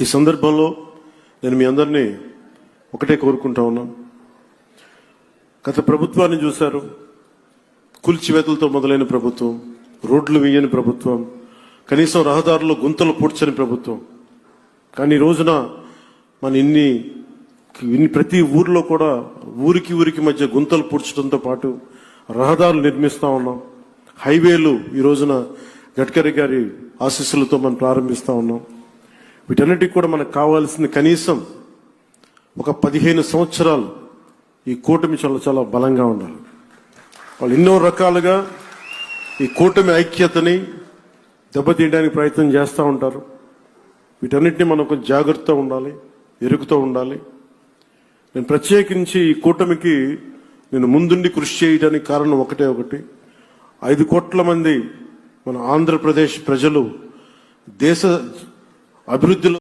ఈ సందర్భంలో నేను మీ అందరినీ ఒకటే కోరుకుంటా ఉన్నాను. గత ప్రభుత్వాన్ని చూశారు. కూల్చివేతలతో మొదలైన ప్రభుత్వం రోడ్లు వేయని ప్రభుత్వం కనీసం రహదారుల్లో గుంతలు పూడ్చని ప్రభుత్వం. కానీ ఈ రోజున మన ఇన్ని ఇన్ని ప్రతి ఊర్లో కూడా ఊరికి ఊరికి మధ్య గుంతలు పూడ్చడంతో పాటు రహదారులు నిర్మిస్తూ ఉన్నాం. హైవేలు ఈ రోజున గడ్కరీ గారి ఆశీస్సులతో మనం ప్రారంభిస్తూ ఉన్నాం. వీటన్నిటికి కూడా మనకు కావాల్సింది కనీసం ఒక పదిహేను సంవత్సరాలు ఈ కూటమి చాలా చాలా బలంగా ఉండాలి. వాళ్ళు ఎన్నో రకాలుగా ఈ కూటమి ఐక్యతని దెబ్బతీయడానికి ప్రయత్నం చేస్తూ ఉంటారు. వీటన్నిటిని మనం కొంచెం జాగ్రత్తగా ఉండాలి ఎరుగుతూ ఉండాలి. నేను ప్రత్యేకించి ఈ కూటమికి నేను ముందుండి కృషి చేయడానికి కారణం ఒకటే ఒకటి. ఐదు కోట్ల మంది మన ఆంధ్రప్రదేశ్ ప్రజలు దేశ అభివృద్ధిలో